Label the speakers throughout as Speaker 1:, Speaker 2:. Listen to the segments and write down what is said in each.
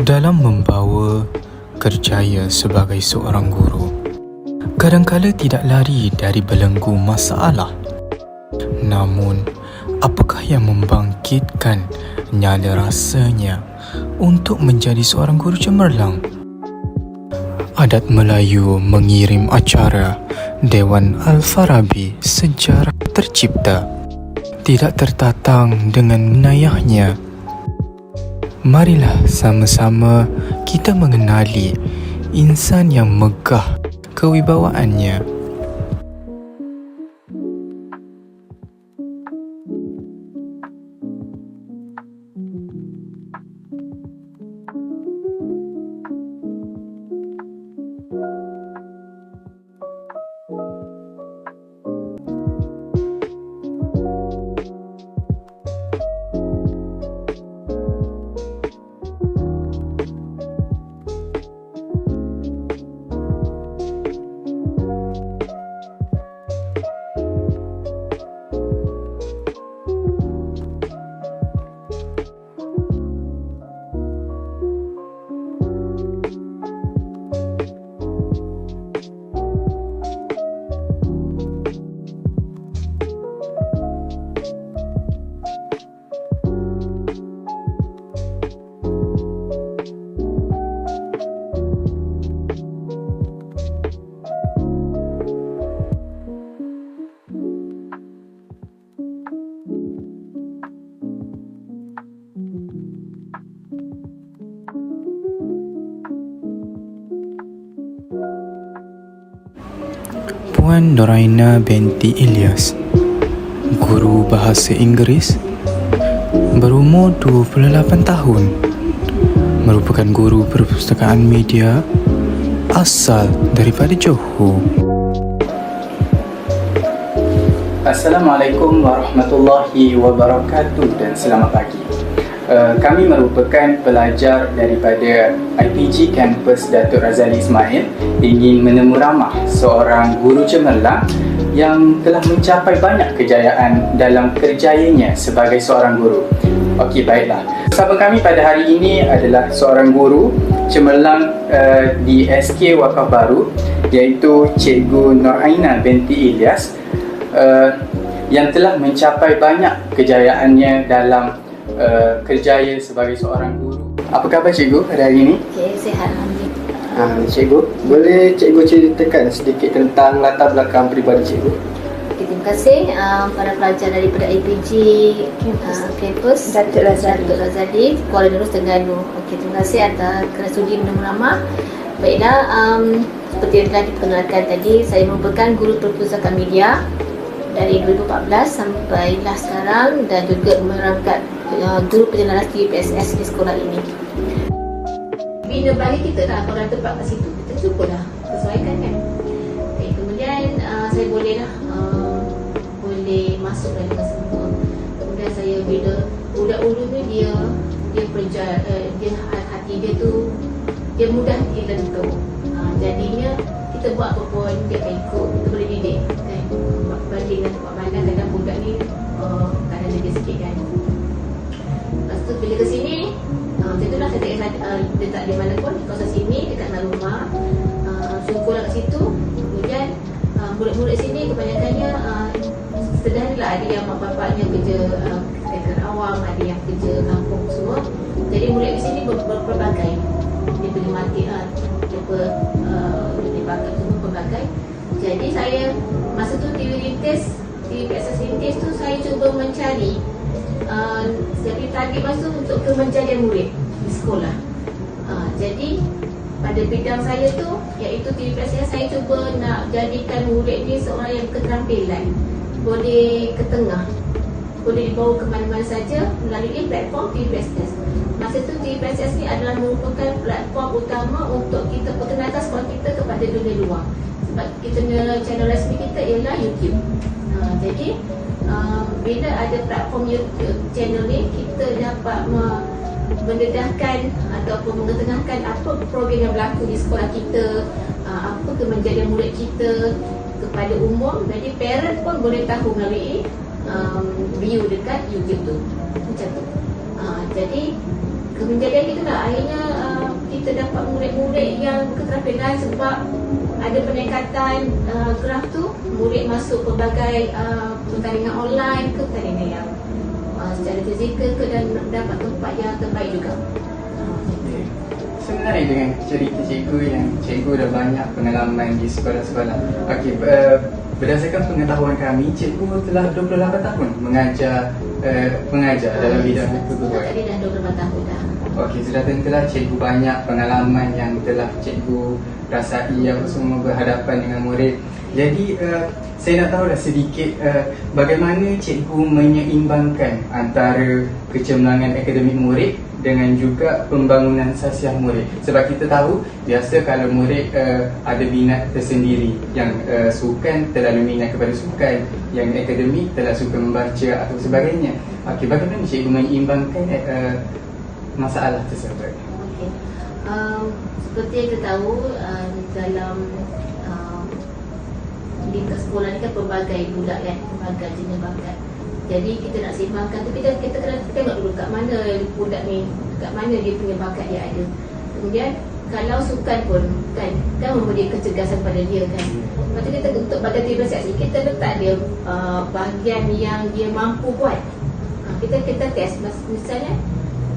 Speaker 1: Dalam membawa kerjaya sebagai seorang guru, kadangkala tidak lari dari belenggu masalah. Namun, apakah yang membangkitkan nyala rasanya untuk menjadi seorang guru cemerlang? Adat Melayu mengirim acara Dewan Al-Farabi Sejarah Tercipta tidak tertatang dengan menayahnya. Marilah sama-sama kita mengenali insan yang megah kewibawaannya. Puan Noraina binti Ilyas. Guru Bahasa Inggeris. Berumur 28 tahun. Merupakan guru perpustakaan media Asal daripada Johor.
Speaker 2: Assalamualaikum warahmatullahi wabarakatuh dan selamat pagi. Uh, kami merupakan pelajar daripada IPG Campus Datuk Razali Ismail ingin menemu ramah seorang guru cemerlang yang telah mencapai banyak kejayaan dalam kerjayanya sebagai seorang guru. Okey, baiklah. Bersama kami pada hari ini adalah seorang guru cemerlang uh, di SK Wakaf Baru iaitu Cikgu Nur Aina binti Ilyas uh, yang telah mencapai banyak kejayaannya dalam uh, kerjaya sebagai seorang guru. Apa khabar cikgu pada hari ini?
Speaker 3: Okey, sihat Alhamdulillah.
Speaker 2: Ha, cikgu, boleh cikgu ceritakan sedikit tentang latar belakang peribadi cikgu?
Speaker 3: Okay, terima kasih uh, para pelajar daripada IPG Campus, uh, Campus
Speaker 4: Datuk Razali.
Speaker 3: Datuk Razali Kuala Lumpur Terengganu. Okey, terima kasih atas kerana sudi menemu nama. Baiklah, um, seperti yang telah diperkenalkan tadi, saya merupakan guru perpustakaan media dari 2014 sampailah sekarang dan juga merangkap guru penjelasan TPSS di sekolah ini. Bila bagi kita dah ada tempat kat situ, kita cubalah sesuaikan kan. Okay, kemudian uh, saya boleh lah uh, boleh masuk dalam semua. Kemudian saya bila budak ulu ni dia dia perja, uh, dia hati dia tu dia mudah dilentur. Uh, jadinya kita buat apa pun dia akan ikut, kita boleh didik kan. Berbanding dengan tempat mana kadang budak ni uh, kadang dia sikit kan. Tu bila ke sini uh, Macam itulah saya tak uh, Dia tak di mana pun kawasan sini Dekat dalam rumah. Uh, Syukurlah kat situ. Kemudian uh, Murid-murid sini kebanyakannya uh, Sedari lah ada yang mak bapaknya kerja uh, Sektor awam Ada yang kerja kampung semua. Jadi murid di sini ber- ber- berbagai. Dia boleh mati uh, Dia ber, uh, semua berbagai. Jadi saya Masa tu TV Rintis TV PSS Rintis tu Saya cuba mencari uh, jadi target masa tu untuk kemenjadian murid di sekolah. Uh, jadi pada bidang saya tu iaitu TPS saya cuba nak jadikan murid ni seorang yang berketerampilan boleh ke tengah boleh dibawa ke mana-mana saja melalui platform TPSS. Masa tu TPSS ni adalah merupakan platform utama untuk kita perkenalkan sekolah kita kepada dunia luar. Sebab kita punya channel rasmi kita ialah YouTube. Uh, jadi uh, bila ada platform YouTube channel ni kita dapat me- mendedahkan ataupun mengetengahkan apa program yang berlaku di sekolah kita uh, apa kemenjadian murid kita kepada umum jadi parent pun boleh tahu melalui um, view dekat YouTube tu. Macam tu. Uh, jadi kemenjadian kita lah. Akhirnya uh, kita dapat murid-murid yang keterampilan sebab ada peningkatan uh, graf tu murid masuk pelbagai uh, pertandingan online ke pertandingan yang uh, secara fizikal ke dan dapat tempat yang terbaik juga.
Speaker 2: Sebenarnya dengan cerita cikgu yang cikgu dah banyak pengalaman di sekolah-sekolah. Okey, berdasarkan pengetahuan kami, cikgu telah 28 tahun mengajar uh, mengajar dalam bidang
Speaker 3: Saya
Speaker 2: keguruan.
Speaker 3: tadi dah 25 tahun dah.
Speaker 2: Okey, sudah tentulah cikgu banyak pengalaman yang telah cikgu rasai yang semua berhadapan dengan murid. Jadi uh, saya nak tahulah sedikit uh, bagaimana cikgu menyeimbangkan antara kecemerlangan akademik murid dengan juga pembangunan sasiah murid. Sebab kita tahu biasa kalau murid uh, ada minat tersendiri yang uh, sukan terlalu minat kepada sukan, yang akademik terlalu suka membaca atau sebagainya. Okey, bagaimana cikgu menyeimbangkan uh, masalah tersebut?
Speaker 3: Okey. Um, seperti yang kita tahu um, dalam um, di sekolah ni kan pelbagai budak kan, pelbagai jenis bakat. Jadi kita nak seimbangkan tu kita kita kena tengok dulu kat mana budak ni, kat mana dia punya bakat dia ada. Kemudian kalau sukan pun kan kan memberi kecergasan pada dia kan. Lepas tu kita untuk bagian diferensiasi kita letak dia uh, bahagian yang dia mampu buat. Uh, kita kita test Mas- misalnya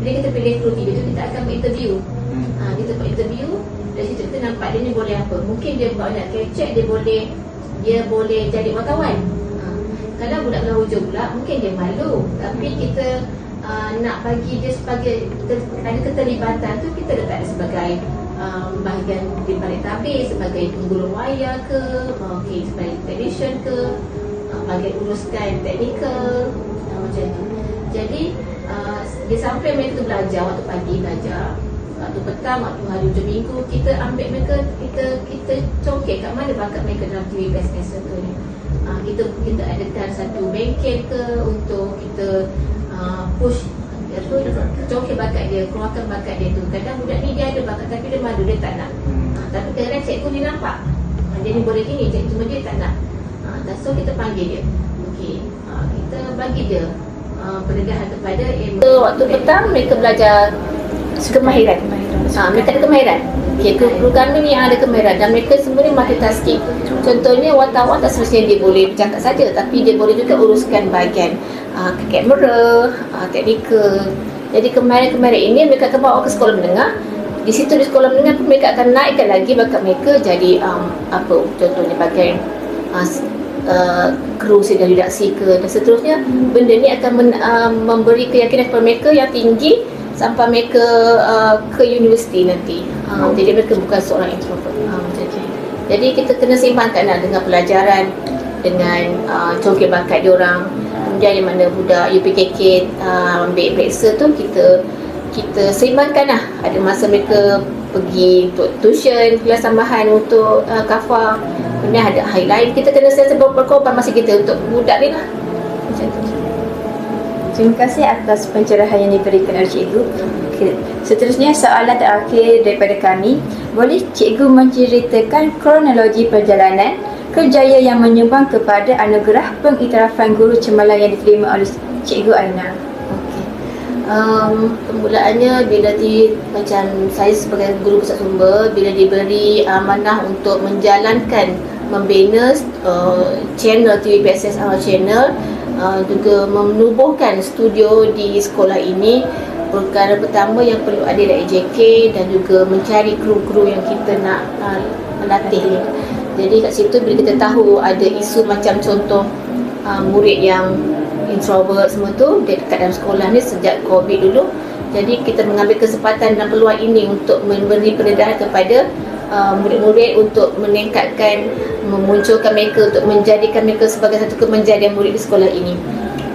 Speaker 3: bila kita pilih kru tiga tu kita akan berinterview
Speaker 2: Hmm.
Speaker 3: ha, Kita buat interview Dari situ kita nampak dia ni boleh apa Mungkin dia banyak kecek Dia boleh Dia boleh jadi wartawan ha. Kalau budak belah hujung pula Mungkin dia malu Tapi kita uh, Nak bagi dia sebagai Ada keterlibatan tu Kita letak dia sebagai um, Bahagian di balik tabir Sebagai penggulung wayar ke okay, Sebagai technician ke uh, Bahagian uruskan teknikal uh, Macam tu Jadi uh, Dia sampai mereka belajar Waktu pagi belajar waktu petang, waktu hari hujung minggu kita ambil mereka, kita kita congkak kat mana bakat mereka dalam TVPSS tu ni. Uh, kita kita adakan satu bengkel ke untuk kita uh, push apa congkak bakat dia, keluarkan bakat dia tu. Kadang budak ni dia ada bakat tapi dia malu dia tak nak.
Speaker 2: Hmm.
Speaker 3: Uh, tapi kadang-kadang cikgu dia nampak. Uh, dia ni boleh gini, cikgu cuma dia tak nak. Uh, so kita panggil dia. Okey. Uh, kita bagi dia uh, pendedahan kepada ilmu. Waktu petang mereka belajar kemahiran. Ha, mereka ada kemahiran. Okay, kru kami ni yang ada kemahiran dan mereka semua ni multitasking. Contohnya wartawan tak semestinya dia boleh bercakap saja tapi dia boleh juga uruskan bahagian uh, kamera, uh, teknikal. Jadi kemahiran-kemahiran ini mereka akan bawa ke sekolah menengah. Di situ di sekolah menengah pun mereka akan naikkan lagi bakat mereka jadi um, apa contohnya bahagian uh, uh, kru sidang redaksi ke dan seterusnya benda ni akan men, uh, memberi keyakinan kepada mereka yang tinggi sampai mereka uh, ke universiti nanti. Uh, jadi mereka bukan seorang introvert. Uh, tu. Jadi kita kena seimbangkan lah dengan pelajaran dengan uh, congkak bakat diorang. Kemudian yang mana budak UPKK uh, ambil periksa tu kita kita seimbangkan lah. Ada masa mereka pergi untuk tuition, kelas tambahan untuk uh, kafar. Kemudian ada hari lain kita kena sentiasa ber- berkorban masa kita untuk budak ni lah.
Speaker 4: Terima kasih atas pencerahan yang diberikan oleh cikgu. Okey, Seterusnya soalan terakhir daripada kami. Boleh cikgu menceritakan kronologi perjalanan kerjaya yang menyumbang kepada anugerah pengiktirafan guru cemerlang yang diterima oleh cikgu Aina?
Speaker 3: Um, permulaannya bila di macam saya sebagai guru pusat sumber bila diberi amanah untuk menjalankan membina uh, channel TVPSS channel uh, juga menubuhkan studio di sekolah ini perkara pertama yang perlu ada adalah AJK dan juga mencari kru-kru yang kita nak uh, latih. Jadi kat situ bila kita tahu ada isu macam contoh uh, murid yang introvert semua tu dekat dalam sekolah ni sejak COVID dulu. Jadi kita mengambil kesempatan dan peluang ini untuk memberi pendedahan kepada uh, murid-murid untuk meningkatkan memunculkan mereka untuk menjadikan mereka sebagai satu kemenjadian murid di sekolah ini.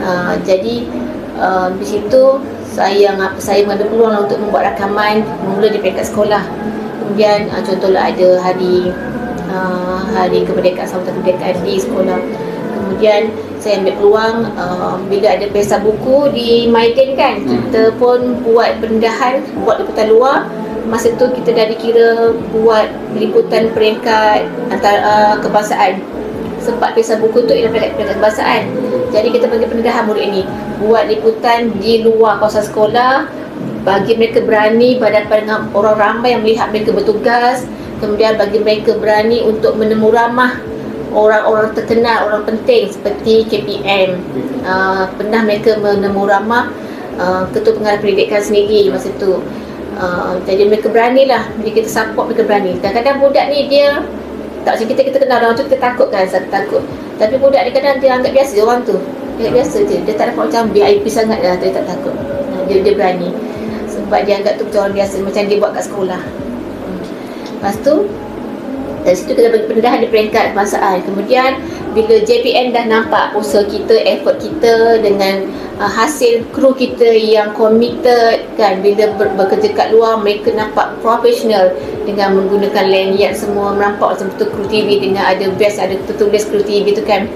Speaker 3: Uh, jadi uh, di situ saya saya mengambil peluang lah untuk membuat rakaman mula di peringkat sekolah. Kemudian uh, contohlah ada hari uh, hari kemerdekaan sambutan kemerdekaan di sekolah. Kemudian saya ambil peluang uh, bila ada pesta buku di Maidin kan kita pun buat pendedahan buat liputan luar masa tu kita dah dikira buat liputan peringkat antara uh, kebangsaan. Sempat pesta buku tu ialah peringkat, peringkat kebangsaan. Jadi kita bagi pendedahan murid ini. Buat liputan di luar kawasan sekolah bagi mereka berani berhadapan dengan orang ramai yang melihat mereka bertugas. Kemudian bagi mereka berani untuk menemu ramah orang-orang terkenal, orang penting seperti KPM uh, pernah mereka menemu ramah uh, Ketua Pengarah Pendidikan sendiri masa tu uh, jadi mereka beranilah. Jadi kita support mereka berani. Kadang-kadang budak ni dia tak macam kita kita kenal orang tu kita takut kan satu takut. Tapi budak ni kadang dia anggap biasa orang tu. Dia anggap biasa je. Dia tak dapat macam VIP sangat lah dia tak takut. Uh, dia, dia berani. Sebab dia anggap tu macam orang biasa. Macam dia buat kat sekolah. Hmm. lepas tu dari situ kita bagi pendedahan di peringkat kebangsaan. Kemudian bila JPN dah nampak usaha kita, effort kita dengan uh, hasil kru kita yang committed kan bila ber, bekerja kat luar mereka nampak profesional dengan menggunakan lanyard semua nampak macam betul kru TV dengan ada vest ada tertulis kru TV tu kan.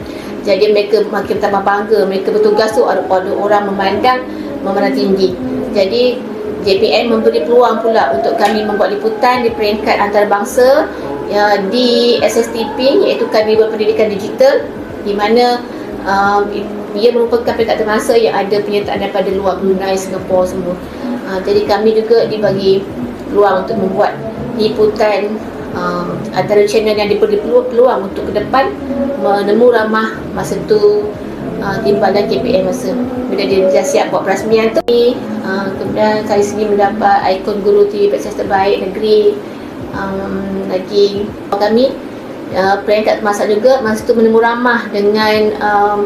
Speaker 3: Jadi mereka makin tambah bangga mereka bertugas tu ada, ada orang memandang memandang tinggi. Jadi JPN memberi peluang pula untuk kami membuat liputan di peringkat antarabangsa ya, di SSTP iaitu Kadiwal Pendidikan Digital di mana um, ia merupakan peringkat termasa yang ada penyertaan daripada luar Brunei, Singapura semua. Uh, jadi kami juga dibagi peluang untuk membuat liputan um, antara channel yang diberi pelu- peluang untuk ke depan menemu ramah masa tu uh, timbalan KPM masa bila dia dah siap buat perasmian tu. Uh, kemudian kali sini mendapat ikon guru TV Pekses terbaik negeri um, lagi kami uh, peringkat masa juga masa tu menemu ramah dengan um,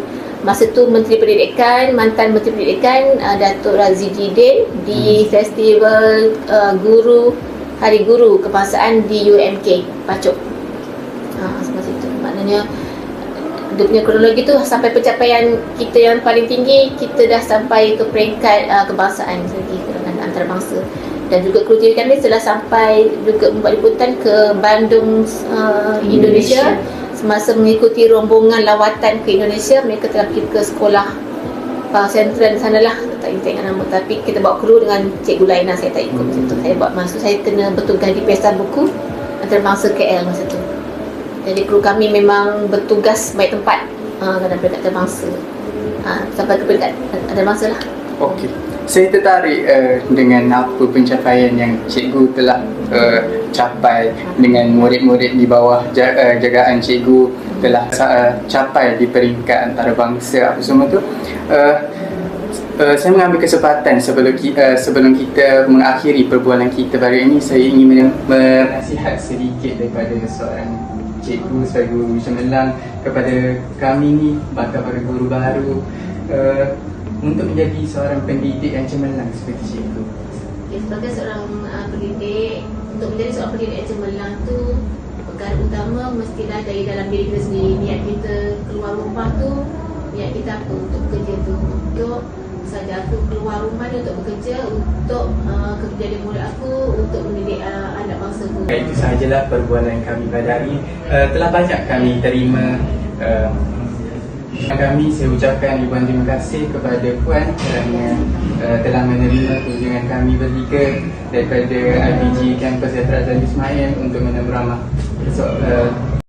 Speaker 3: masa tu Menteri Pendidikan mantan Menteri Pendidikan uh, Datuk Razi Jidin di festival uh, guru Hari Guru Kebangsaan di UMK Pacok. Uh, masa itu maknanya dia punya kronologi tu sampai pencapaian kita yang paling tinggi kita dah sampai ke peringkat uh, kebangsaan. Lagi antarabangsa. Dan juga kru TV kami telah sampai juga membuat liputan ke Bandung uh, Indonesia. Semasa mengikuti rombongan lawatan ke Indonesia mereka telah pergi ke sekolah uh, sentral sana lah tak ingat nama. Tapi kita bawa kru dengan cikgu lain lah. Saya tak ikut. Macam tu saya buat masa saya kena bertugas di pesta buku antarabangsa KL masa tu jadi kru kami memang bertugas baik tempat uh, peringkat antarabangsa uh, sampai ke peringkat antarabangsa lah
Speaker 2: Okey. Saya tertarik uh, dengan apa pencapaian yang cikgu telah uh, capai dengan murid-murid di bawah ja- uh, jagaan cikgu telah uh, capai di peringkat antarabangsa apa semua tu. Uh, Uh, saya mengambil kesempatan sebelum kita, uh, sebelum kita mengakhiri perbualan kita pada ini saya ingin men- menasihat sedikit daripada seorang cikgu guru cemerlang kepada kami ni bakal para guru baru uh, untuk menjadi seorang pendidik yang cemerlang seperti cikgu.
Speaker 3: Okay, sebagai seorang uh, pendidik untuk menjadi seorang pendidik yang cemerlang tu perkara utama mestilah dari dalam diri kita sendiri niat kita keluar rumah tu niat kita apa untuk kerja tu untuk saja aku keluar rumah ni untuk bekerja untuk uh, kepentingan murid aku untuk mendidik uh, anak bangsa ku
Speaker 2: Itu sahajalah perbualan kami pada hari. Uh, telah banyak kami terima uh, kami saya ucapkan ribuan terima kasih kepada Puan kerana uh, telah menerima kunjungan kami bertiga daripada IPG Dr. Azali Ismail untuk menemui ramah so, uh,